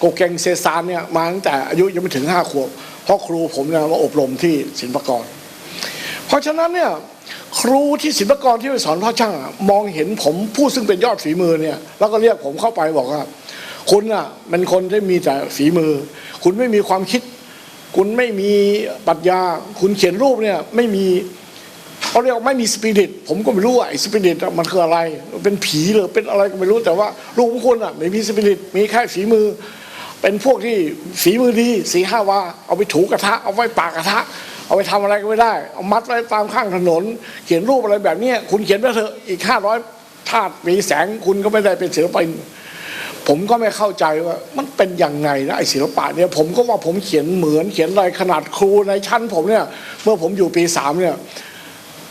โกเกงเซซานเนี่ยมาตั้งแต่อายุยังไม่ถึงห้าขวบเพราะครูผมเนี่ยมาอบรมที่ศิลปากร เพราะฉะนั้นเนี่ยครูที่ศิลปากรที่ไปสอนพ่อช่างมองเห็นผมผู้ซึ่งเป็นยอดฝีมือเนี่ยแล้วก็เรียกผมเข้าไปบอกว่าคุณอะเป็นคนที่มีแต่ฝีมือ คุณไม่มีความคิด คุณไม่มีปรัชญา คุณเขียนรูปเนี่ยไม่มีเขาเรียกไม่มีสปิริตผมก็ไม่รู้ว่าไอ้สปิริตมันคืออะไร เป็นผีหรือเป็นอะไรก็ไม่รู้แต่ว่ารูปของคุณอะไม่มีสปิริตมีแค่ฝีมือ เป็นพวกที่ฝีมือดีสีห้าวา เอาไปถูกระทะ เอาไว้ปากกระทะ เอาไปทำอะไรก็ไม่ได้ เอามัดไว้ตามข้างถนน เขียนรูปอะไรแบบนี้คุณเขียนไปเถอะอีกห้าร้อยธาตุมีแสงคุณก็ไม่ได้เป็นศิลปินผมก็ไม่เข้าใจว่ามันเป็นยังไงนะไอศิลปะเนี่ยผมก็ว่าผมเขียนเหมือนเขียนอะไรขนาดครูในชั้นผมเนี่ย เมื่อผมอยู่ปีสามเนี่ย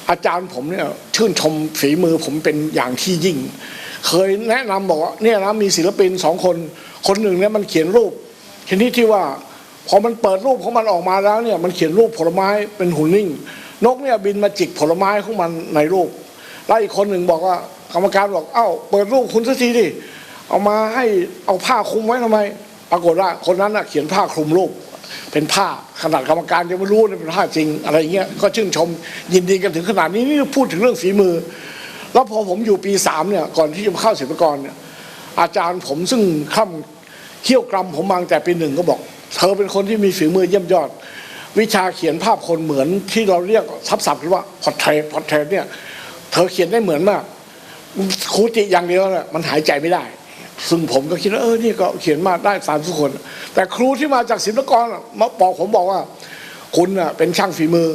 อาจารย์ผมเนี่ยชื่นชมฝีมือผมเป็นอย่างที่ยิ่ง เคยแนะนำบอกว่าเนี่ยนะมีศิลปินสองคน คนหนึ่งเนี่ยมันเขียนรูปชนิดที่ว่าพอมันเปิดรูปของมันออกมาแล้วเนี่ยมันเขียนรูปผลไม้เป็นหุ่นนิ่ง นกเนี่ยบินมาจิกผลไม้ของมันในรูปแล้วอีกคนหนึ่งบอกว่ากรรมการบอกเอ้าเปิดรูปคุณสักทีดิเอามาให้เอาผ้าคลุมไว้ทำไม ปรากฏว่าคนนั้นน่ะเขียนผ้าคลุมรูปเป็นผ้าขนาดกรรมการยังไม่รู้เลยเป็นผ้าจริงอะไรเงี้ยก็ชื่นชมยินดีกันถึงขนาดนี้นี่พูดถึงเรื่องฝีมือ แล้วพอผมอยู่ปีสามเนี่ยก่อนที่จะมาเข้าศิลปากรเนี่ยอาจารย์ผมซึ่งข้ามเขี่ยวกรำผมมางแต่ปีหนึ่งก็บอก เธอเป็นคนที่มีฝีมือเยี่ยมยอด วิชาเขียนภาพคนเหมือนที่เราเรียกทับศัพท์กันว่าพอร์เทรพอร์เทรเนี่ยเธอเขียนได้เหมือนมากครูติอย่างเดียวน่ะมันหายใจไม่ได้ ซึ่งผมก็คิดว่าเออนี่ก็เขียนมาได้สามทุกคน แต่ครูที่มาจากศิลปากรมาบอกผมบอกว่า คุณเป็นช่างฝีมือ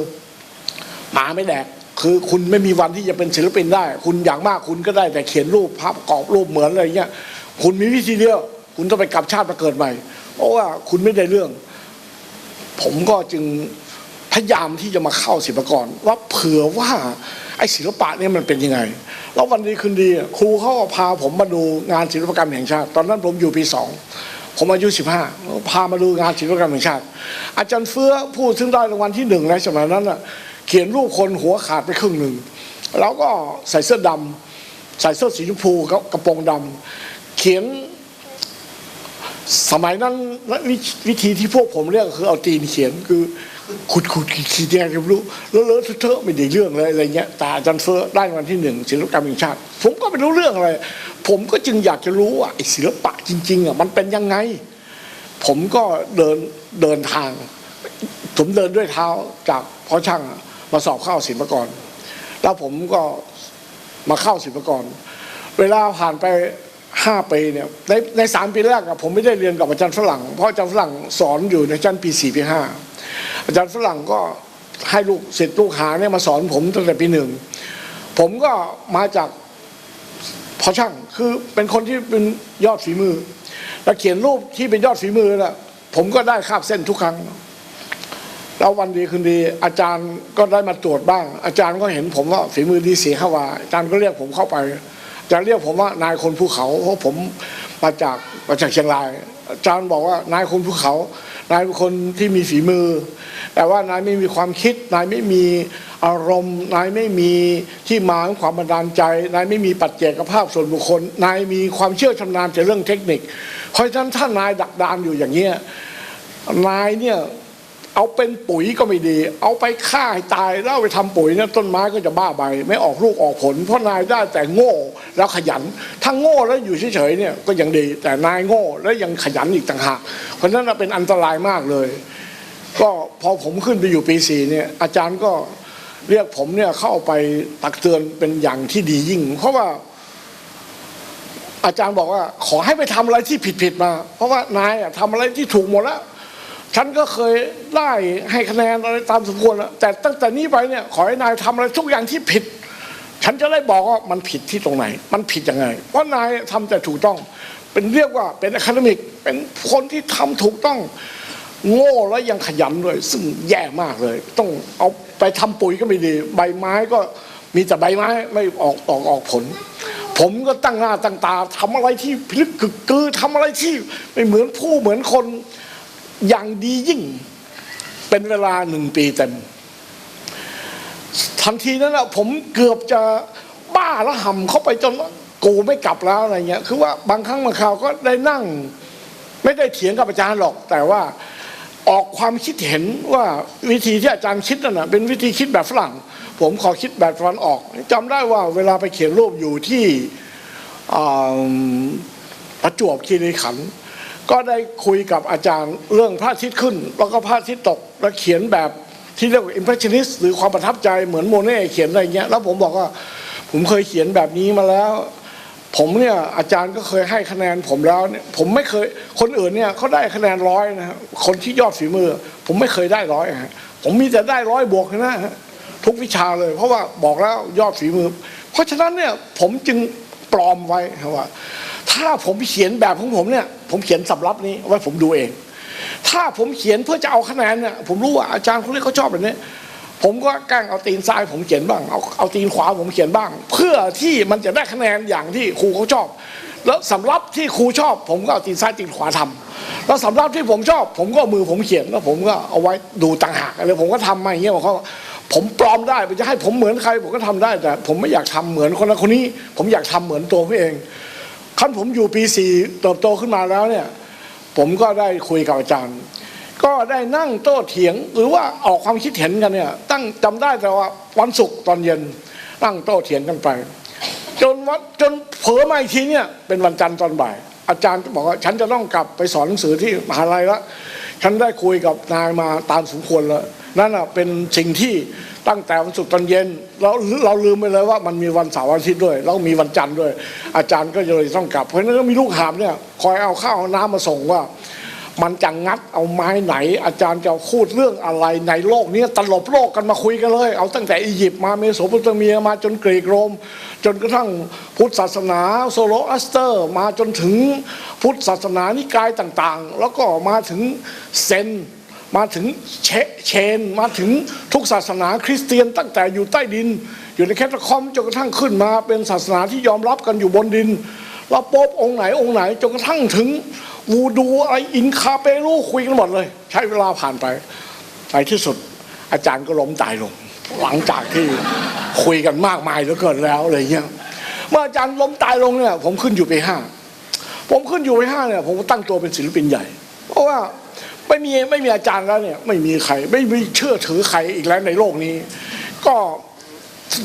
หมาไม่แดก คือคุณไม่มีวันที่จะเป็นศิลปินได้ คุณอย่างมากคุณก็ได้แต่เขียนรูปภาพปรอบรูปเหมือนอะไรเงี้ย คุณมีวิธีเดียว คุณต้องไปกลับชาติมาเกิดใหม่ เพราะว่าคุณไม่ได้เรื่อง ผมก็จึงพยายามที่จะมาเข้าศิลปกร ว่าเผื่อว่าไอ้ศิลปะเนี่ยมันเป็นยังไง แล้ววันดีคืนดีครูเขาก็พาผมมาดูงานศิลปกรรมแห่งชาติ ตอนนั้นผมอยู่ปีสองผมอายุสิบห้าพามาดูงานศิลปกรรมแห่งชาติ อาจารย์เฟื้อผู้ซึ่งได้รางวัลที่หนึ่งในสมัยนั้นน่ะ เขียนรูปคนหัวขาดไปครึ่งหนึ่งแล้วก็ใส่เสื้อดำใส่เสื้อสีชมพูกับกระโปรงดำเขียนสมัยนั้นวิวิธีที่พวกผมเรียกคือเอาตีนเขียนคือขุดขุดขีดขีดยังไงก็ไม่รู้แล้วเลอะเทอะไม่ได้เรื่องเลยอะไรเงี้ยแต่อาจารย์เฟ้อได้รางวันที่หนึ่งศิลปกรรมแห่งชาติ ผมก็ไม่รู้เรื่องอะไร ผมก็จึงอยากจะรู้ว่าศิลปะจริงๆอะมันเป็นยังไง ผมก็เดินเดินทาง ผมเดินด้วยเท้าจากพ่อช่างอะ มาสอบเข้าศิลปากร แล้วผมก็มาเข้าศิลปากร เวลาผ่านไปห้าปีเนี่ยในในสามปีแรกอะผมไม่ได้เรียนกับอาจารย์ฝรั่ง เพราะอาจารย์ฝรั่งสอนอยู่ในชั้นปีสี่ปีห้าอาจารย์ฝรั่งก็ให้ลูกเสร็จลูกหาเนี่ยมาสอนผมตั้งแต่ปีหนึ่งผมก็มาจากพอช่างคือเป็นคนที่เป็นยอดฝีมือ แล้วเขียนรูปที่เป็นยอดฝีมือน่ะผมก็ได้คาบเส้นทุกครั้ง แล้ววันดีคืนดีอาจารย์ก็ได้มาตรวจบ้าง อาจารย์ก็เห็นผมว่าฝีมือดีเสียเข้าว่าอาจารย์ก็เรียกผมเข้าไปอาจารย์เรียกผมว่านายคนภูเขาเพราะผมมาจากมาจากเชียงราย อาจารย์บอกว่านายคนภูเขา นายเป็นคนที่มีฝีมือ แต่ว่านายไม่มีความคิด นายไม่มีอารมณ์ นายไม่มีที่มาของความบันดาลใจ นายไม่มีปัจเจกภาพส่วนบุคคล นายมีความเชี่ยวชำนาญในเรื่องเทคนิคเพราะฉะนั้นถ้านายดักดานอยู่อย่างเงี้ยนายเนี่ย เอาเป็นปุ๋ยก็ไม่ดี เอาไปฆ่าให้ตายแล้วไปทำปุ๋ยเนี่ยต้นไม้ก็จะบ้าใบ ไม่ออกลูกออกผล เพราะนายได้แต่โง่แล้วขยัน ถ้าโง่แล้วอยู่เฉยๆเนี่ยก็ยังดี แต่นายโง่แล้วยังขยันอีกต่างหากเพราะฉะนั้นเป็นอันตรายมากเลย ก็พอผมขึ้นไปอยู่ปีสี่เนี่ยอาจารย์ก็เรียกผมเนี่ยเข้าไปตักเตือนเป็นอย่างที่ดียิ่ง เพราะว่าอาจารย์บอกว่าขอให้ไปทำอะไรที่ผิดๆมา เพราะว่านายอะทำอะไรที่ถูกหมดแล้ว ฉันก็เคยได้ให้คะแนนอะไรตามสมควรแล้วแต่ตั้งแต่นี้ไปเนี่ยขอให้นายทำอะไรทุกอย่างที่ผิด ฉันจะได้บอกว่ามันผิดที่ตรงไหน มันผิดยังไงเพราะนายทำแต่ถูกต้อง เป็นเรียกว่าเป็นอะคาเดมิก เป็นคนที่ทำถูกต้อง โง่แล้วยังขยันด้วย ซึ่งแย่มากเลย ต้องเอาไปทำปุ๋ยก็ไม่ดี ใบไม้ก็มีแต่ใบไม้ไม่ออกออกออกผล ผมก็ตั้งหน้าตั้งตาทำอะไรที่พลิกกึกกือทำอะไรที่ไม่เหมือนผู้เหมือนคน อย่างดียิ่งเป็นเวลาหนึ่งปีเต็ม ทันทีนั้นนะผมเกือบจะบ้าแล้วห่ำเข้าไปจนกูไม่กลับแล้วอะไรเงี้ย คือว่าบางครั้งบางคราวก็ได้นั่ง ไม่ได้เถียงกับอาจารย์หรอก แต่ว่าออกความคิดเห็นว่าวิธีที่อาจารย์คิดนั่นนะเป็นวิธีคิดแบบฝรั่ง ผมขอคิดแบบตะวันออกจำได้ว่าเวลาไปเขียนรูปอยู่ที่ประจวบคีรีขันธ์ ก็ได้คุยกับอาจารย์เรื่องพระอาทิตย์ขึ้น แล้วก็พระอาทิตย์ตกแล้วเขียนแบบที่เรียกว่า impressionist หรือความประทับใจเหมือนโมเน่เขียนอะไรเงี้ยแล้วผมบอกว่าผมเคยเขียนแบบนี้มาแล้ว ผมเนี่ยอาจารย์ก็เคยให้คะแนนผมแล้วเนี่ยผมไม่เคยคนอื่นเนี่ยเขาได้คะแนนร้อยนะฮะคนที่ยอดฝีมือ ผมไม่เคยได้ร้อยฮะผมมีแต่ได้ร้อยบวกนะฮะทุกวิชาเลย เพราะว่าบอกแล้วยอดฝีมือ เพราะฉะนั้นเนี่ยผมจึงปลอมไว้ครับว่า ถ้าผมเขียนแบบของผมเนี่ย ผมเขียนสำรับนี้ไว้ผมดูเอง ถ้าผมเขียนเพื่อจะเอาคะแนนเนี่ยผมรู้ว่าอาจารย์คนนี้เขาชอบแบบนี้ผมก็กล้งเอาตีนซ้ายผมเขียนบ้างเอาเอาตีนขวาผมเขียนบ้าง เพื่อที่มันจะได้คะแนนอย่างที่ครูเขาชอบ แล้วสำรับที่ครูชอบ ผมก็เอาตีนซ้ายตีนขวาทำแล้วสำรับที่ผมชอบ ผมก็มือผมเขียนแล้วผมก็เอาไว้ดูต่างหากอะไรผมก็ทำมาอย่างเงี้ยบอกเขาผมปลอมได้จะให้ผมเหมือนใคร ผมก็ทำได้แต่ ผมไม่อยากทำเหมือนคนนั้นคนนี้ ผมอยากทำเหมือนตัวผมเอง ขั้นผมอยู่ปีสี่เติบโตขึ้นมาแล้วเนี่ย ผมก็ได้คุยกับอาจารย์ ก็ได้นั่งโต้เถียงหรือว่าออกความคิดเห็นกันเนี่ย ตั้งจำได้แต่ว่าวันศุกร์ตอนเย็นนั่งโต้เถียงกันไป จนวันจนเผลอมาอีกทีเนี่ยเป็นวันจันทร์ตอนบ่าย อาจารย์ก็บอกว่าฉันจะต้องกลับไปสอนหนังสือที่มหาลัยละฉันได้คุยกับนายมาตามสมควรแล้ว นั่นอะเป็นสิ่งที่ตั้งแต่วันศุกร์ตอนเย็นเราเราลืมไปเลยว่ามันมีวันเสาร์วันอาทิตย์ด้วยแล้วมีวันจันทร์ด้วย อาจารย์ก็เลยต้องกลับ เพราะนั้นก็มีลูกหาบเนี่ยคอยเอาข้าวเอาน้ำมาส่งว่า มันจะงัดเอาไม้ไหน อาจารย์จะพูดเรื่องอะไรในโลกนี้ตลบโลกกันมาคุยกันเลย เอาตั้งแต่อียิปต์มาเมโสโปเตเมียมาจนกรีกโรม จนกระทั่งพุทธศาสนาโซโลอัสเตอร์ มาจนถึงพุทธศาสนานิกายต่างๆ แล้วก็มาถึงเซน มาถึงเชเชนมาถึงทุกศาสนาคริสเตียนตั้งแต่อยู่ใต้ดิน อยู่ในแคทคอมจนกระทั่งขึ้นมาเป็นศาสนาที่ยอมรับกันอยู่บนดินแล้วโป๊บองค์ไหนองค์ไหนจนกระทั่งถึงวูดูอะไรอินคาเปรูคุยกันหมดเลย ใช้เวลาผ่านไปในที่สุด อาจารย์ก็ล้มตายลง หลังจากที่คุยกันมากมายเหลือเกินแล้วอะไรเงี้ยเมื่ออาจารย์ล้มตายลงเนี่ย ผมขึ้นอยู่ปีห้าผมขึ้นอยู่ปีห้าเนี่ย ผมก็ตั้งตัวเป็นศิลปินใหญ่ เพราะว่า ไม่มีไม่มีอาจารย์แล้วเนี่ย ไม่มีใคร ไม่มีเชื่อถือใครอีกแล้วในโลกนี้ ก็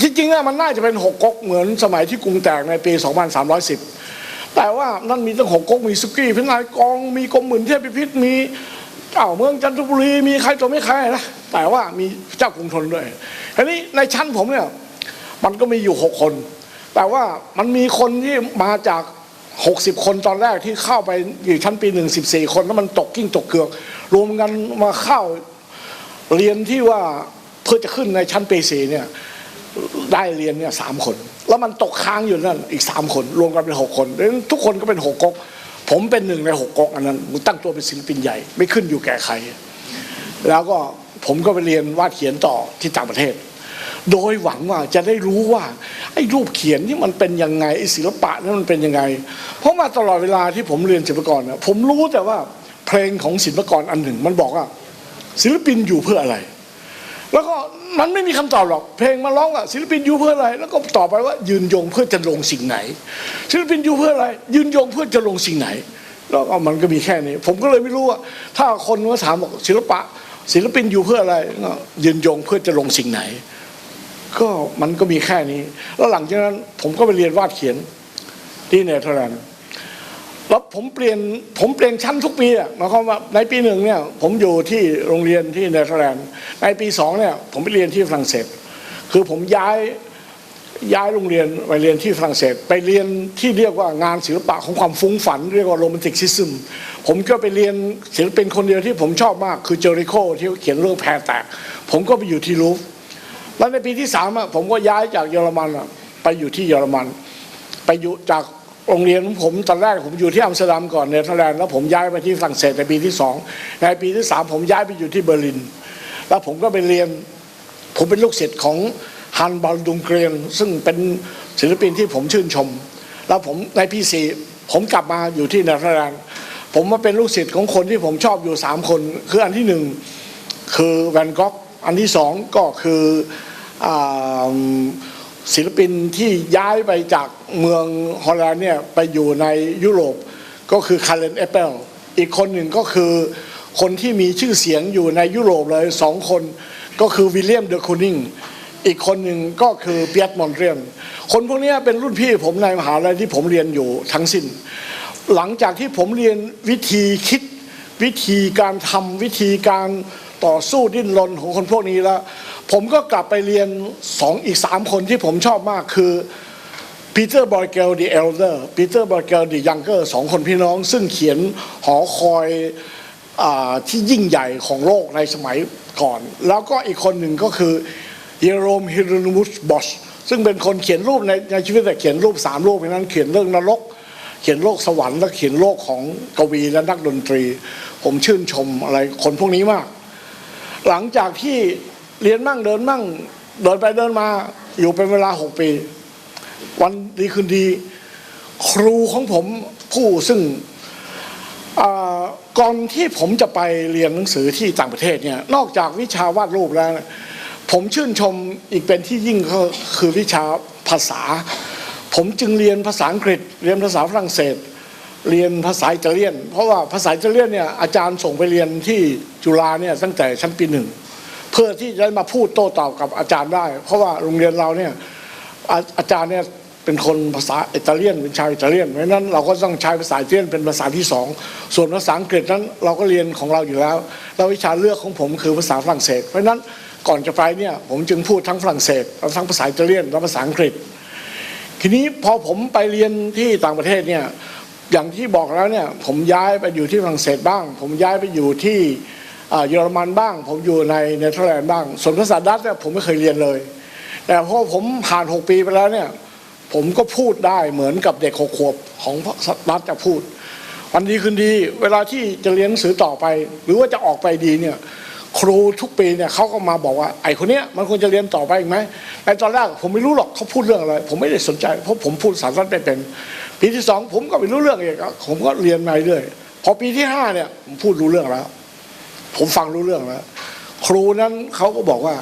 จริงๆอะมันน่าจะเป็นหกก๊กเหมือนสมัยที่กรุงแตกในปี 2310 แต่ว่านั่นมีตั้งหกก๊กมีสุกี้พินายกองมีกรมหมื่นเทพพิพิธมีเจ้าเมืองจันทบุรีมีใครตัวไม่ใครนะแต่ว่ามีเจ้ากรุงธนด้วยทีนี้ในชั้นผมเนี่ยมันก็มีอยู่หกคน แต่ว่ามันมีคนที่มาจาก 60 คนตอนแรกที่เข้าไปอยู่ชั้นปีหนึ่งสิบสี่คนแล้วมันตกกิ้งตกเกือก รวมกันมาเข้าเรียนที่ว่าเพื่อจะขึ้นในชั้นปีสี่เนี่ยได้เรียนเนี่ยสามคน แล้วมันตกค้างอยู่นั่นอีกสามคน รวมกันเป็นหกคนดังนั้นทุกคนก็เป็นหกก๊กผมเป็นหนึ่งในหกก๊กอันนั้นผมตั้งตัวเป็นศิลปินใหญ่ไม่ขึ้นอยู่แก่ใคร แล้วก็ผมก็ไปเรียนวาดเขียนต่อที่ต่างประเทศ โดยหวังว่าจะได้รู้ว่าไอ้รูปเขียนที่มันเป็นยังไงไอ้ศิลปะนั้นมันเป็นยังไง เพราะมาตลอดเวลาที่ผมเรียนศิลปกรเนี่ยผมรู้แต่ว่าเพลงของศิลปกรอันหนึ่ง มันบอกว่า ศิลปินอยู่เพื่ออะไร แล้วก็มันไม่มีคำตอบหรอก เพลงมาร้องว่าศิลปินอยู่เพื่ออะไร แล้วก็ตอบไปว่า ยืนยงเพื่อจะลงสิ่งไหน ศิลปินอยู่เพื่ออะไร ยืนยงเพื่อจะลงสิ่งไหน แล้วก็มันก็มีแค่นี้ ผมก็เลยไม่รู้ว่า ถ้าคนมาถามบอกศิลปะ ศิลปินอยู่เพื่ออะไรก็ยืนยงเพื่อจะลงสิ่งไหน ก็มันก็มีแค่นี้ แล้วหลังจากนั้นผมก็ไปเรียนวาดเขียนที่เนเธอร์แลนด์แล้วผมเปลี่ยนผมเปลี่ยนชั้นทุกปีอะหมายความว่าในปีหนึ่งเนี่ยผมอยู่ที่โรงเรียนที่เนเธอร์แลนด์ในปีสองเนี่ยผมไปเรียนที่ฝรั่งเศส คือผมย้ายย้ายโรงเรียนไปเรียนที่ฝรั่งเศส ไปเรียนที่เรียกว่างานศิลปะของความฟุ้งฝัน เรียกว่าโรแมนติกซิซึมผมก็ไปเรียนศิลปินคนเดียวที่ผมชอบมากคือเจอริโคที่เขียนเรื่องแพรแตก ผมก็ไปอยู่ที่ลูฟ แล้วในปีที่สามผมก็ย้ายจากเยอรมันไปอยู่ที่เยอรมัน ไปอยู่จากโรงเรียนของผมตอนแรกผมอยู่ที่อัมสเตอร์ดัมก่อนเนเธอร์แลนด์แล้วผมย้ายไปที่ฝรั่งเศสในปีที่สองในปีที่สามผมย้ายไปอยู่ที่เบอร์ลิน แล้วผมก็ไปเรียน ผมเป็นลูกศิษย์ของฮันบอลดุงเกรียนซึ่งเป็นศิลปินที่ผมชื่นชม แล้วผมในปีสี่ผมกลับมาอยู่ที่เนเธอร์แลนด์ผมมาเป็นลูกศิษย์ของคนที่ผมชอบอยู่สามคน คืออันที่หนึ่งคือแวนก๊อกอันที่สองก็คือ ศิลปินที่ย้ายไปจากเมืองฮอลแลนด์เนี่ยไปอยู่ในยุโรปก็คือคาร์เลนเอปเปิลอีกคนหนึ่งก็คือคนที่มีชื่อเสียงอยู่ในยุโรปเลยสองคนก็คือวิลเลียมเดอะคูนิงอีกคนหนึ่งก็คือเปียตมอนเรียนคนพวกนี้เป็นรุ่นพี่ผมในมหาลัยที่ผมเรียนอยู่ทั้งสิ้น หลังจากที่ผมเรียนวิธีคิดวิธีการทำวิธีการ ต่อสู้ดิ้นรนของคนพวกนี้แล้ว ผมก็กลับไปเรียนสองอีกสามคนที่ผมชอบมากคือปีเตอร์บอยเกลดีเอลเดอร์ปีเตอร์บอยเกลดียังเกอร์สองคนพี่น้อง ซึ่งเขียนหอคอยอที่ยิ่งใหญ่ของโลกในสมัยก่อน แล้วก็อีกคนหนึ่งก็คือเยโรมฮิโรนุมุสบอชซึ่งเป็นคนเขียนรูปในในชีวิตแต่เขียนรูปสามรูปเพราะนั้น เขียนเรื่องนรก เขียนโลกสวรรค์และเขียนโลกของกวีและนักดนตรี ผมชื่นชมอะไรคนพวกนี้มาก หลังจากที่เรียนมั่งเดินมั่งเดินไปเดินมาอยู่เป็นเวลาหกปี วันดีคืนดี ครูของผมผู้ซึ่งก่อนที่ผมจะไปเรียนหนังสือที่ต่างประเทศเนี่ยนอกจากวิชาวาดรูปแล้ว ผมชื่นชมอีกเป็นที่ยิ่งก็คือวิชาภาษา ผมจึงเรียนภาษาอังกฤษ เรียนภาษาฝรั่งเศส เรียนภาษาอิตาเลียน เพราะว่าภาษาอิตาเลียนเนี่ยอาจารย์ส่งไปเรียนที่จุฬาเนี่ยตั้งแต่ชั้นปีหนึ่งเพื่อที่จะได้มาพูดโต้ตอบกับอาจารย์ได้ เพราะว่าโรงเรียนเราเนี่ยอาอาจารย์เนี่ยเป็นคนภาษาอิตาเลียนเป็นชาวอิตาเลียนเพราะนั้นเราก็ต้องใช้ภาษาอิตาเลียนเป็นภาษาที่สองส่วนภาษาอังกฤษนั้นเราก็เรียนของเราอยู่แล้วแล้ววิชาเลือกของผมคือภาษาฝรั่งเศส เพราะฉะนั้นก่อนจะไปเนี่ยผมจึงพูดทั้งฝรั่งเศสและทั้งภาษาอิตาเลียนและภาษาอังกฤษ ทีนี้พอผมไปเรียนที่ต่างประเทศเนี่ย อย่างที่บอกแล้วเนี่ยผมย้ายไปอยู่ที่ฝรั่งเศสบ้าง ผมย้ายไปอยู่ที่เยอรมันบ้าง ผมอยู่ในเนเธอร์แลนด์บ้าง ส่วนภาษาดัตช์เนี่ยผมไม่เคยเรียนเลย แต่พอผมผ่าน 6 ปีไปแล้วเนี่ยผมก็พูดได้เหมือนกับเด็กหกขวบของดัตช์จะพูด วันดีคืนดี เวลาที่จะเรียนหนังสือต่อไป หรือว่าจะออกไปดีเนี่ย ครูทุกปีเนี่ยเขาก็มาบอกว่าไอ้คนเนี้ยมันควรจะเรียนต่อไปอีกไหมในตอนแรกผมไม่รู้หรอกเขาพูดเรื่องอะไร ผมไม่ได้สนใจเพราะผมพูดภาษาดัตช์ไม่เป็น ปีที่สองผมก็ไม่รู้เรื่องอีกผมก็เรียนมาเรื่อยพอปีที่ห้าเนี่ยผมพูดรู้เรื่องแล้ว ผมฟังรู้เรื่องแล้ว ครูนั้นเขาก็บอกว่า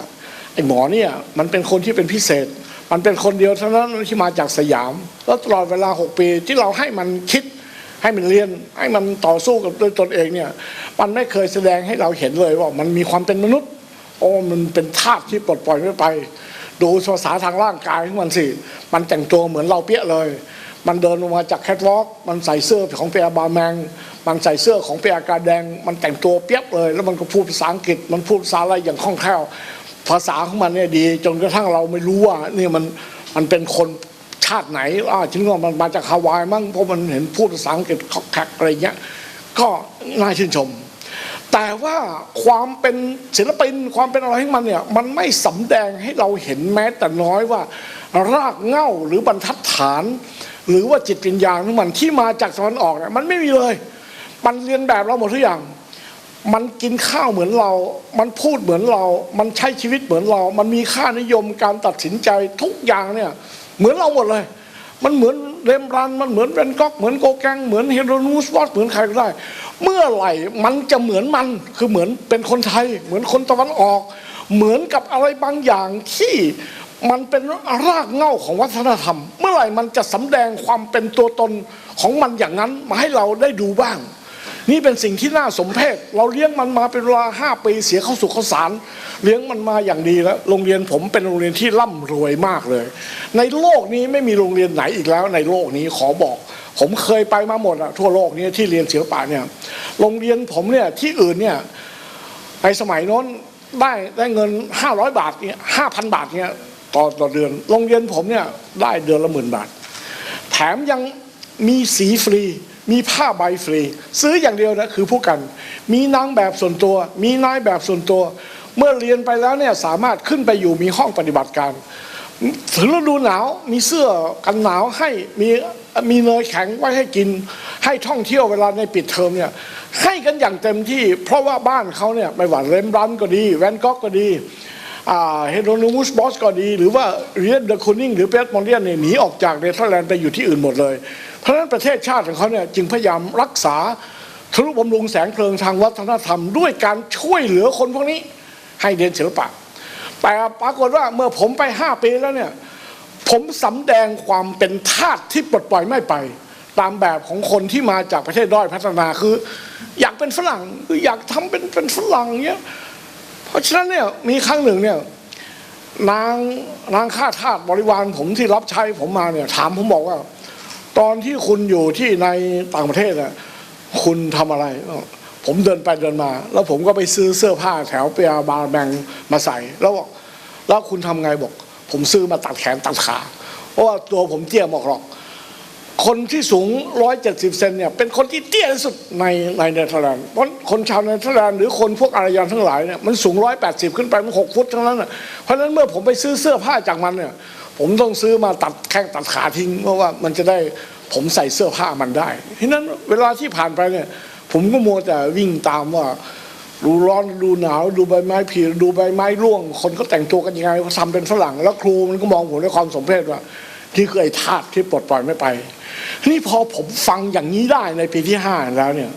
ไอ้หมอเนี่ยมันเป็นคนที่เป็นพิเศษ มันเป็นคนเดียวเท่านั้นที่มาจากสยาม แล้วตลอดเวลาหกปีที่เราให้มันคิด ให้มันเรียนให้มันต่อสู้กับด้วยตนเองเนี่ยมันไม่เคยแสดงให้เราเห็นเลยว่ามันมีความเป็นมนุษย์ โอ้มันเป็นธาตุที่ปลดปล่อยไม่ไป ดูภาษาทางร่างกายของมันสิ มันแต่งตัวเหมือนเราเปี้ยเลย มันเดินลงมาจากแคทวอล์กมันใส่เสื้อของเปียบาแมง มันใส่เสื้อของเปียกาแดง มันแต่งตัวเปียบเลย แล้วมันก็พูดภาษาอังกฤษ มันพูดภาษาอะไรอย่างคล่องแคล่วภาษาของมันเนี่ยดี จนกระทั่งเราไม่รู้ว่านี่มันมันเป็นคน ชาติไหนอ่าถึงว่ามันมาจากฮาวายมั้งเพราะมันเห็นพูดภาษาอังกฤษคอกแคกอะไรเงี้ยก็น่าชื่นชม แต่ว่าความเป็นศิลปินความเป็นอะไรของมันเนี่ยมันไม่สำแดงให้เราเห็นแม้แต่น้อยว่า รากเง้าหรือบรรทัดฐาน หรือว่าจิตวิญญาณของมันที่มาจากตะวันออกเนี่ยมันไม่มีเลย มันเรียนแบบเราหมดทุกอย่างมันกินข้าวเหมือนเรา มันพูดเหมือนเรา มันใช้ชีวิตเหมือนเรา มันมีค่านิยมการตัดสินใจทุกอย่างเนี่ย เหมือนเราหมดเลย มันเหมือนเรมรันมันเหมือนแวนก๊อกเหมือนโกแกงเหมือนเฮโรนูสวอตเหมือนใครก็ได้ เมื่อไหร่มันจะเหมือนมันคือเหมือนเป็นคนไทย เหมือนคนตะวันออก เหมือนกับอะไรบางอย่างที่มันเป็นรากเหง้าของวัฒนธรรม เมื่อไหร่มันจะสำแดงความเป็นตัวตนของมันอย่างนั้นมาให้เราได้ดูบ้าง นี่เป็นสิ่งที่น่าสมเพชเราเลี้ยงมันมาเป็นเวลาห้าปีเสียเข้าสู่ข้าสาร เลี้ยงมันมาอย่างดีแล้ว โรงเรียนผมเป็นโรงเรียนที่ร่ำรวยมากเลย ในโลกนี้ไม่มีโรงเรียนไหนอีกแล้ว ในโลกนี้ขอบอก ผมเคยไปมาหมดอะทั่วโลกนี้ที่เรียนศิลปะเนี่ยโรงเรียนผมเนี่ยที่อื่นเนี่ยในสมัยโน้นได้ได้เงินห้าร้อยบาทเนี่ยห้าพันบาทเนี่ยต่อต่อเดือนโรงเรียนผมเนี่ยได้เดือนละหมื่นบาท แถมยังมีสีฟรี มีผ้าใบฟรี ซื้ออย่างเดียวนะคือผู้กัน มีนางแบบส่วนตัว มีนายแบบส่วนตัว เมื่อเรียนไปแล้วเนี่ยสามารถขึ้นไปอยู่มีห้องปฏิบัติการถึงฤดูหนาวมีเสื้อกันหนาวให้มีมีเนยแข็งไว้ให้กิน ให้ท่องเที่ยวเวลาในปิดเทอมเนี่ยให้กันอย่างเต็มที่ เพราะว่าบ้านเขาเนี่ยไม่ว่าเรมบรันก็ดี แวนก๊อกก็ดีเฮโรนูมุสบอสก็ดี หรือว่าเรียนเดอะคูนิงหรือเปตมอนเดียนเนี่ยหนีออกจากเนเธอร์แลนด์ไปอยู่ที่อื่นหมดเลย เพราะฉะนั้นประเทศชาติของเขาเนี่ยจึงพยายามรักษาทะลุบำรุงแสงเพลิงทางวัฒนธรรม ด้วยการช่วยเหลือคนพวกนี้ให้เรียนศิลปะ แต่ปรากฏว่าเมื่อผมไปห้าปีแล้วเนี่ยผมสำแดงความเป็นทาสที่ปลดปล่อยไม่ไป ตามแบบของคนที่มาจากประเทศด้อยพัฒนาคือ อยากเป็นฝรั่งคืออยากทำเป็นเป็นฝรั่งเนี้ยเพราะฉะนั้นเนี่ยมีครั้งหนึ่งเนี่ยนางนางข้าทาสบริวารผมที่รับใช้ผมมาเนี่ยถามผมบอกว่า ตอนที่คุณอยู่ที่ในต่างประเทศน่ะคุณทำอะไร ผมเดินไปเดินมา แล้วผมก็ไปซื้อเสื้อผ้าแถวเปียบาร์แบงมาใส่ แล้วบอกแล้วคุณทำไงบอก ผมซื้อมาตัดแขนตัดขาเพราะว่าตัวผมเตี้ยมากหรอก คนที่สูง 170 เซนเนี่ยเป็นคนที่เตี้ยที่สุดในในเนเธอร์แลนด์เพราะคนชาวเนเธอร์แลนด์หรือคนพวกอารยันทั้งหลายเนี่ยมันสูง 180 ขึ้นไปมัน6ฟุตทั้งนั้นนะเพราะฉะนั้นเมื่อผมไปซื้อเสื้อผ้าจากมันเนี่ย ผมต้องซื้อมาตัดแข้งตัดขาทิ้ง เพราะว่ามันจะได้ผมใส่เสื้อผ้ามันได้ฉะนั้นเวลาที่ผ่านไปเนี่ย ผมก็มัวแต่วิ่งตามว่าดูร้อนดูหนาวดูใบไม้ผลิดูใบไม้ร่วง คนก็แต่งตัวกันยังไงเขาทำเป็นฝรั่งแล้วครูมันก็มองผมด้วยความสมเพชว่าที่คือไอ้ทาสที่ปลดปล่อยไม่ไปนี่พอผมฟังอย่างนี้ได้ในปีที่ห้าแล้วเนี่ย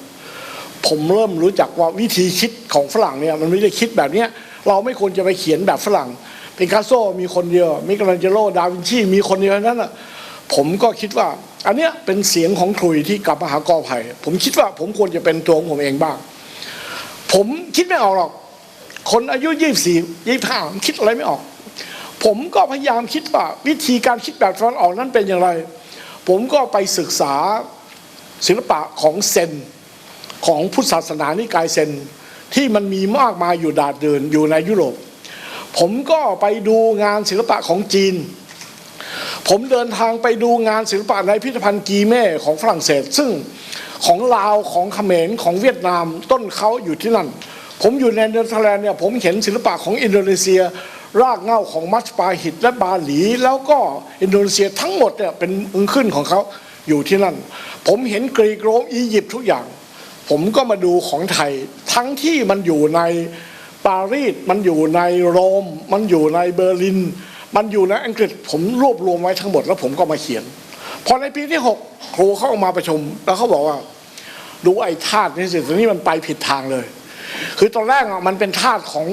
ผมเริ่มรู้จักว่าวิธีคิดของฝรั่งเนี่ย มันไม่ได้คิดแบบเนี้ย เราไม่ควรจะไปเขียนแบบฝรั่ง ปิกัสโซมีคนเดียวมิกลันเจโลดาวินชีมีคนเดียวนั้นอะผมก็คิดว่า อันเนี้ยเป็นเสียงของครุยที่กลับมาหากอไผ่ผมคิดว่าผมควรจะเป็นตัวของผมเองบ้าง ผมคิดไม่ออกหรอก คนอายุยี่สี่ยี่ห้าคิดอะไรไม่ออก ผมก็พยายามคิดว่าวิธีการคิดแบบตะวันออกนั้นเป็นอย่างไร ผมก็ไปศึกษาศิลปะของเซนของพุทธศาสนานิกายเซนที่มันมีมากมายอยู่ดาดเดินอยู่ในยุโรป ผมก็ไปดูงานศิลปะของจีน ผมเดินทางไปดูงานศิลปะในพิพิธภัณฑ์กีเม่ของฝรั่งเศส ซึ่งของลาวของเขมรของเวียดนามต้นเขาอยู่ที่นั่น ผมอยู่ในเนเธอร์แลนด์เนี่ยผมเห็นศิลปะของอินโดนีเซีย รากเหง้าของมัชปาหิตและบาหลี แล้วก็อินโดนีเซียทั้งหมดเนี่ยเป็นมึงขึ้นของเขาอยู่ที่นั่น ผมเห็นกรีกโรมอียิปต์ทุกอย่าง ผมก็มาดูของไทยทั้งที่มันอยู่ใน ปารีสมันอยู่ในโรม มันอยู่ในเบอร์ลิน มันอยู่ในอังกฤษผมรวบรวมไว้ทั้งหมดแล้วผมก็มาเขียน พอในปีที่หกครูเข้ามาประชุม แล้วเขาบอกว่า ดูไอ้ธาตุนี่สิตอนนี้มันไปผิดทางเลย คือตอนแรกอะมันเป็นธาตุของ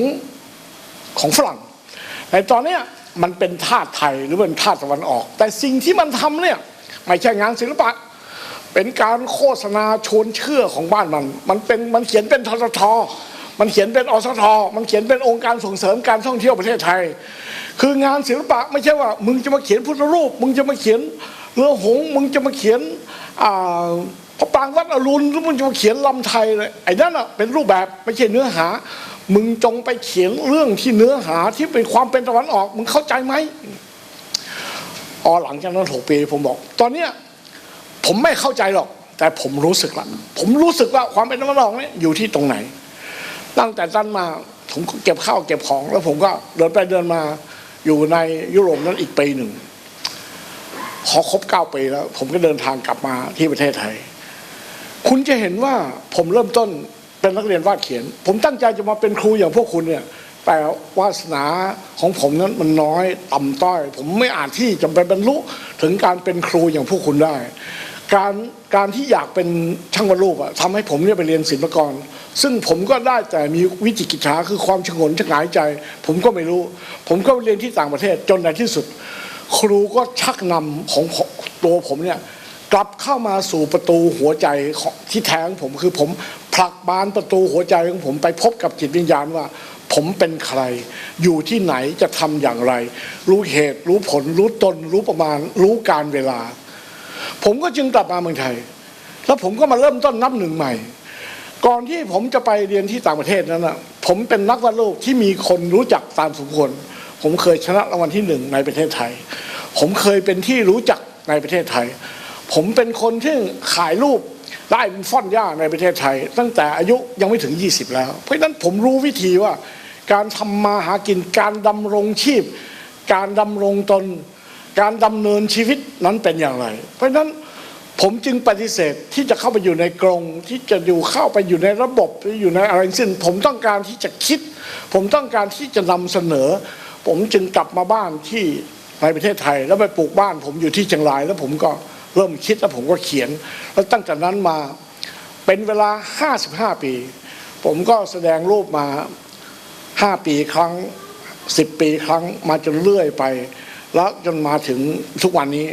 ของฝรั่งแต่ตอนเนี้ยมันเป็นธาตุไทยหรือเป็นธาตุตะวันออก แต่สิ่งที่มันทำเนี่ยไม่ใช่งานศิลปะ เป็นการโฆษณาชวนเชื่อของบ้านมัน มันเป็นมันเขียนเป็นททท มันเขียนเป็นอสท มันเขียนเป็นองค์การส่งเสริมการท่องเที่ยวประเทศไทย คืองานศิลปะไม่ใช่ว่า มึงจะมาเขียนพุทธรูป มึงจะมาเขียนเรือหงมึงจะมาเขียนพระปรางวัดอรุณหรือมึงจะมาเขียนลำไทยเลยไอ้นั่นอะเป็นรูปแบบไม่ใช่เนื้อหา มึงจงไปเขียนเรื่องที่เนื้อหาที่เป็นความเป็นตะวันออก มึงเข้าใจไหมอ๋อหลังจากนั้นหกปีผมบอก ตอนเนี้ยผมไม่เข้าใจหรอก แต่ผมรู้สึกละผมรู้สึกว่าความเป็นตะวันออกเนี่ยอยู่ที่ตรงไหน ตั้งแต่นั้นมาผมก็เก็บข้าวเก็บของ แล้วผมก็เดินไปเดินมาอยู่ในยุโรปนั้นอีกปีหนึ่งพอครบเก้าปีแล้ว ผมก็เดินทางกลับมาที่ประเทศไทย คุณจะเห็นว่าผมเริ่มต้นเป็นนักเรียนวาดเขียน ผมตั้งใจจะมาเป็นครูอย่างพวกคุณเนี่ย แต่วาสนาของผมนั้นมันน้อยต่ำต้อย ผมไม่อาจที่จะไปบรรลุถึงการเป็นครูอย่างพวกคุณได้ การการที่อยากเป็นช่างวาดรูปอะทำให้ผมเนี่ยไปเรียนศิลปากร ซึ่งผมก็ได้แต่มีวิจิกิจฉาคือความชงนชงายใจ ผมก็ไม่รู้ ผมก็ไปเรียนที่ต่างประเทศจนในที่สุด ครูก็ชักนำของตัวผมเนี่ยกลับเข้ามาสู่ประตูหัวใจของที่แท้ของผมคือผมผลักบานประตูหัวใจของผมไปพบกับจิตวิญญาณว่า ผมเป็นใคร อยู่ที่ไหนจะทำอย่างไร รู้เหตุรู้ผลรู้ตนรู้ประมาณรู้การเวลา ผมก็จึงกลับมาเมืองไทย แล้วผมก็มาเริ่มต้นนับหนึ่งใหม่ ก่อนที่ผมจะไปเรียนที่ต่างประเทศนั้นนะผมเป็นนักวาดรูปที่มีคนรู้จักตามสมควรผมเคยชนะรางวัลที่หนึ่งในประเทศไทย ผมเคยเป็นที่รู้จักในประเทศไทย ผมเป็นคนที่ขายรูปได้เป็นฟ่อนย่าในประเทศไทย ตั้งแต่อายุยังไม่ถึง 20 แล้ว เพราะฉะนั้นผมรู้วิธีว่า การทำมาหากินการดำรงชีพ การดำรงตน การดำเนินชีวิตนั้นเป็นอย่างไร เพราะฉะนั้นผมจึงปฏิเสธที่จะเข้าไปอยู่ในกรงที่จะอยู่เข้าไปอยู่ในระบบหรืออยู่ในอะไรสิ้น ผมต้องการที่จะคิด ผมต้องการที่จะนำเสนอ ผมจึงกลับมาบ้านที่ในประเทศไทย แล้วไปปลูกบ้าน ผมอยู่ที่เชียงราย แล้วผมก็เริ่มคิดแล้วผมก็เขียน แล้วตั้งแต่นั้นมาเป็นเวลา 55 ปี ผมก็แสดงรูปมา 5 ปีครั้ง 10 ปีครั้งมาจนเรื่อยไป แล้วจนมาถึงทุกวันนี้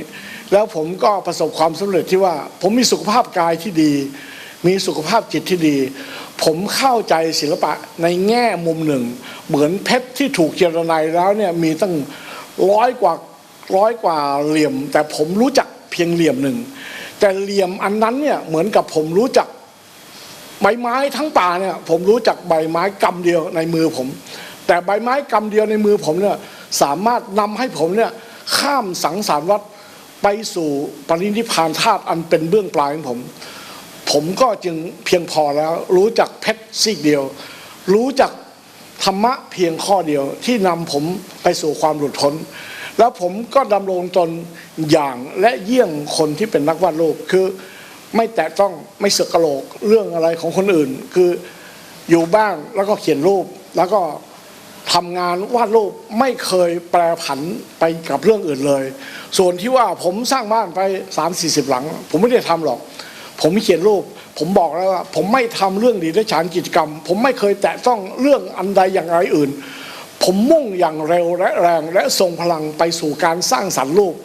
แล้วผมก็ประสบความสำเร็จที่ว่า ผมมีสุขภาพกายที่ดี มีสุขภาพจิตที่ดี ผมเข้าใจศิลปะในแง่มุมหนึ่ง เหมือนเพชรที่ถูกเจรไนแล้วเนี่ยมีตั้งร้อยกว่าร้อยกว่าเหลี่ยม แต่ผมรู้จักเพียงเหลี่ยมหนึ่ง แต่เหลี่ยมอันนั้นเนี่ยเหมือนกับผมรู้จักใบไม้ทั้งป่าเนี่ยผมรู้จักใบไม้กำเดียวในมือผม แต่ใบไม้กำเดียวในมือผมเนี่ย สามารถนำให้ผมเนี่ยข้ามสังสารวัฏไปสู่ปรินิพานธาตุอันเป็นเบื้องปลายของผม ผมก็จึงเพียงพอแล้ว รู้จักเพชรซีกเดียว รู้จักธรรมะเพียงข้อเดียวที่นำผมไปสู่ความหลุดพ้น แล้วผมก็ดำรงตนอย่างและเยี่ยงคนที่เป็นนักวาดรูปคือไม่แตะต้องไม่เสือกกระโหลกเรื่องอะไรของคนอื่น คืออยู่บ้านแล้วก็เขียนรูปแล้วก็ ทำงานวาดรูปไม่เคยแปรผันไปกับเรื่องอื่นเลย ส่วนที่ว่าผมสร้างบ้านไป3 4 0หลัง ผมไม่ได้ทำหรอก ผมเขียนรูป ผมบอกแล้วว่า ผมไม่ทำเรื่องดีและฉานกิจกรรม ผมไม่เคยแตะต้องเรื่องอันใดอย่างไรอื่น ผมมุ่งอย่างเร็วและแรงและทรงพลังไปสู่การสร้างสรรค์รูป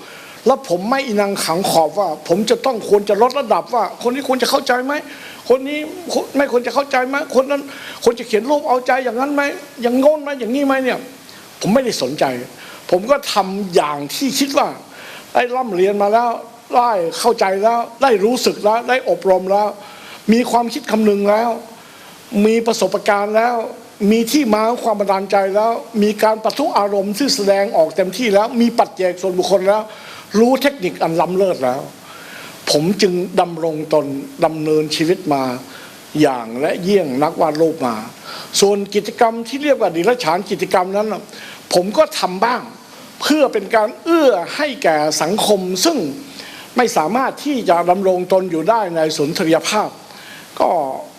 แล้วผมไม่อินังขังขอบว่า ผมจะต้องควรจะลดระดับว่า คนนี้ควรจะเข้าใจไหม คนนี้ไม่ควรจะเข้าใจไหมคนนั้นควรจะเขียนรูปเอาใจอย่างนั้นไหมอย่างโน้นไหมอย่างนี้ไหมเนี่ย ผมไม่ได้สนใจ ผมก็ทำอย่างที่คิดว่าได้ร่ำเรียนมาแล้วได้เข้าใจแล้ว ได้รู้สึกแล้ว ได้อบรมแล้ว มีความคิดคำนึงแล้ว มีประสบการณ์แล้ว มีที่มาของความบันดาลใจแล้ว มีการปะทุอารมณ์ที่แสดงออกเต็มที่แล้ว มีปัจเจกส่วนบุคคลแล้ว รู้เทคนิคอันล้ำเลิศแล้ว ผมจึงดำรงตนดำเนินชีวิตมาอย่างและเยี่ยงนักวาดรูปมา ส่วนกิจกรรมที่เรียกว่าดิลฉานกิจกรรมนั้น ผมก็ทำบ้าง เพื่อเป็นการเอื้อให้แก่สังคม ซึ่งไม่สามารถที่จะดำรงตนอยู่ได้ในสุนทรียภาพ ก็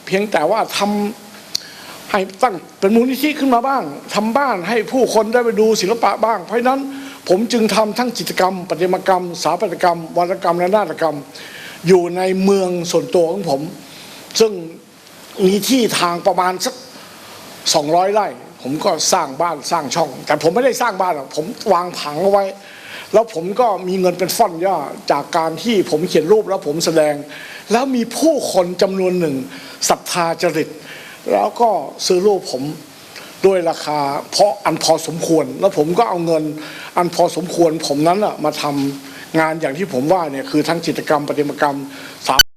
เพียงแต่ว่าทำให้ตั้งเป็นมูลนิธิขึ้นมาบ้างทำบ้านให้ผู้คนได้ไปดูศิลปะบ้าง เพราะนั้น ผมจึงทำทั้งจิตกรรมประติมากรรม สถาปัตยกรรมวรรณกรรมและนาฏกรรม อยู่ในเมืองส่วนตัวของผม ซึ่งมีที่ทางประมาณสักสองร้อยไร่ ผมก็สร้างบ้านสร้างช่อง แต่ผมไม่ได้สร้างบ้านหรอกผมวางผังเอาไว้ แล้วผมก็มีเงินเป็นฟ่อนย่อจากการที่ผมเขียนรูปแล้วผมแสดง แล้วมีผู้คนจำนวนหนึ่งศรัทธาจริต แล้วก็ซื้อรูปผม ด้วยราคาเพราะอันพอสมควร แล้วผมก็เอาเงินอันพอสมควร ผมนั้นอะมาทำงานอย่างที่ผมว่าเนี่ยคือทั้งจิตกรรมประติมกรรมสาม